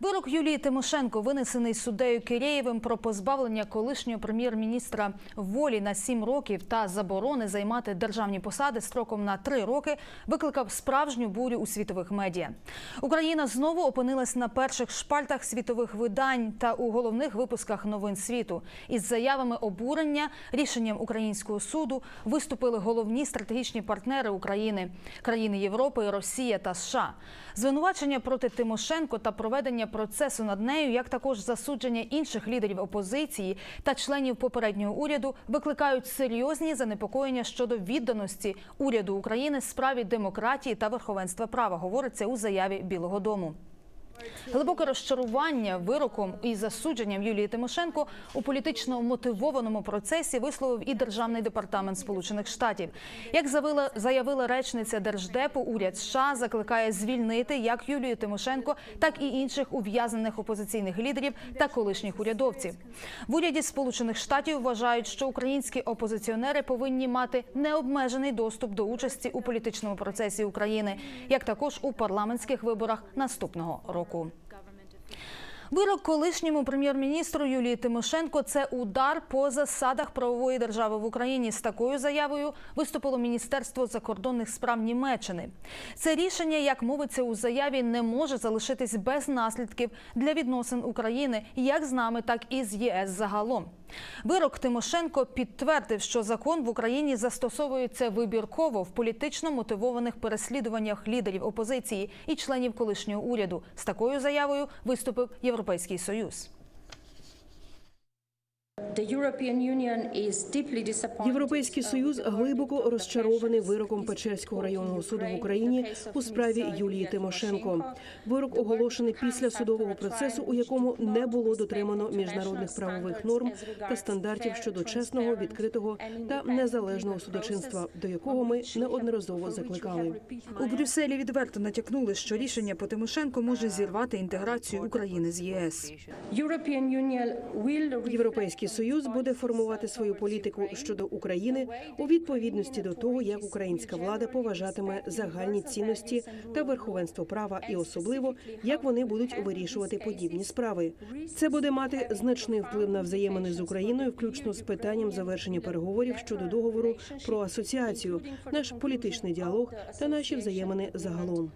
Вирок Юлії Тимошенко, винесений суддею Кирєєвим про позбавлення колишнього прем'єр-міністра волі на сім років та заборони займати державні посади строком на три роки, викликав справжню бурю у світових медіа. Україна знову опинилась на перших шпальтах світових видань та у головних випусках новин світу. Із заявами обурення рішенням українського суду виступили головні стратегічні партнери України країни Європи, Росія та США. Звинувачення проти Тимошенко та проведення процесу над нею, як також засудження інших лідерів опозиції та членів попереднього уряду, викликають серйозні занепокоєння щодо відданості уряду України справі демократії та верховенства права. Говориться у заяві Білого Дому. Глибоке розчарування вироком і засудженням Юлії Тимошенко у політично мотивованому процесі висловив і державний департамент Сполучених Штатів. Як заявила, заявила речниця держдепу, уряд США закликає звільнити як Юлію Тимошенко, так і інших ув'язнених опозиційних лідерів та колишніх урядовців. В уряді Сполучених Штатів вважають, що українські опозиціонери повинні мати необмежений доступ до участі у політичному процесі України, як також у парламентських виборах наступного року. 하고 Вирок колишньому прем'єр-міністру Юлії Тимошенко це удар по засадах правової держави в Україні. З такою заявою виступило Міністерство закордонних справ Німеччини. Це рішення, як мовиться у заяві, не може залишитись без наслідків для відносин України як з нами, так і з ЄС загалом. Вирок Тимошенко підтвердив, що закон в Україні застосовується вибірково в політично мотивованих переслідуваннях лідерів опозиції і членів колишнього уряду. З такою заявою виступив Європейський Союз. Європейський союз глибоко розчарований вироком Печерського районного суду в Україні у справі Юлії Тимошенко. Вирок оголошений після судового процесу, у якому не було дотримано міжнародних правових норм та стандартів щодо чесного, відкритого та незалежного судочинства, до якого ми неодноразово закликали. У Брюсселі відверто натякнули, що рішення по Тимошенко може зірвати інтеграцію України з ЄС. European Union will Європейський союз буде формувати свою політику щодо України у відповідності до того, як українська влада поважатиме загальні цінності та верховенство права, і особливо як вони будуть вирішувати подібні справи. Це буде мати значний вплив на взаємини з Україною, включно з питанням завершення переговорів щодо договору про асоціацію, наш політичний діалог та наші взаємини загалом.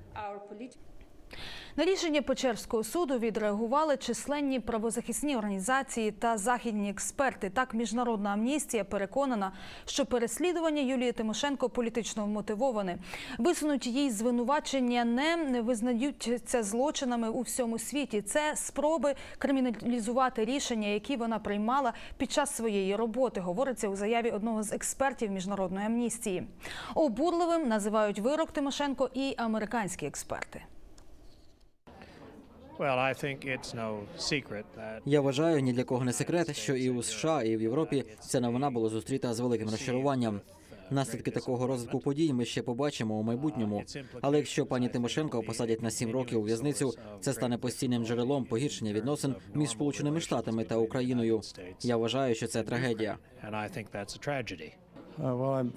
На рішення Печерського суду відреагували численні правозахисні організації та західні експерти. Так, міжнародна амністія переконана, що переслідування Юлії Тимошенко політично вмотивоване. Висунуть їй звинувачення не визнаються злочинами у всьому світі. Це спроби криміналізувати рішення, які вона приймала під час своєї роботи. Говориться у заяві одного з експертів міжнародної амністії. Обурливим називають вирок Тимошенко і американські експерти. Well, I think it's no secret that Я вважаю, ні для кого не секрет, що і у США, і в Європі ця новина була зустріта з великим розчаруванням. Наслідки такого розвитку подій ми ще побачимо у майбутньому. Але якщо пані Тимошенко посадять на сім років у в'язницю, це стане постійним джерелом погіршення відносин між Сполученими Штатами та Україною. Я вважаю, що це трагедія. Uh.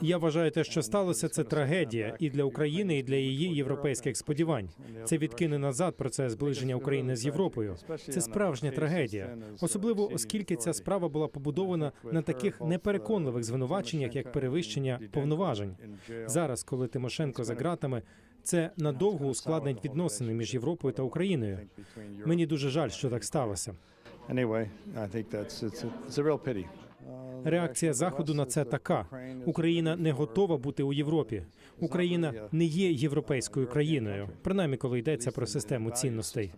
Я вважаю, те, що сталося, це трагедія і для України, і для її європейських сподівань. Це відкине назад процес зближення України з Європою. Це справжня трагедія, особливо оскільки ця справа була побудована на таких непереконливих звинуваченнях, як перевищення повноважень. Зараз, коли Тимошенко за ґратами, це надовго ускладнить відносини між Європою та Україною. Мені дуже жаль, що так сталося. Anyway, I. Реакція заходу на це така: Україна не готова бути у Європі. Україна не є європейською країною, принаймні коли йдеться про систему цінностей.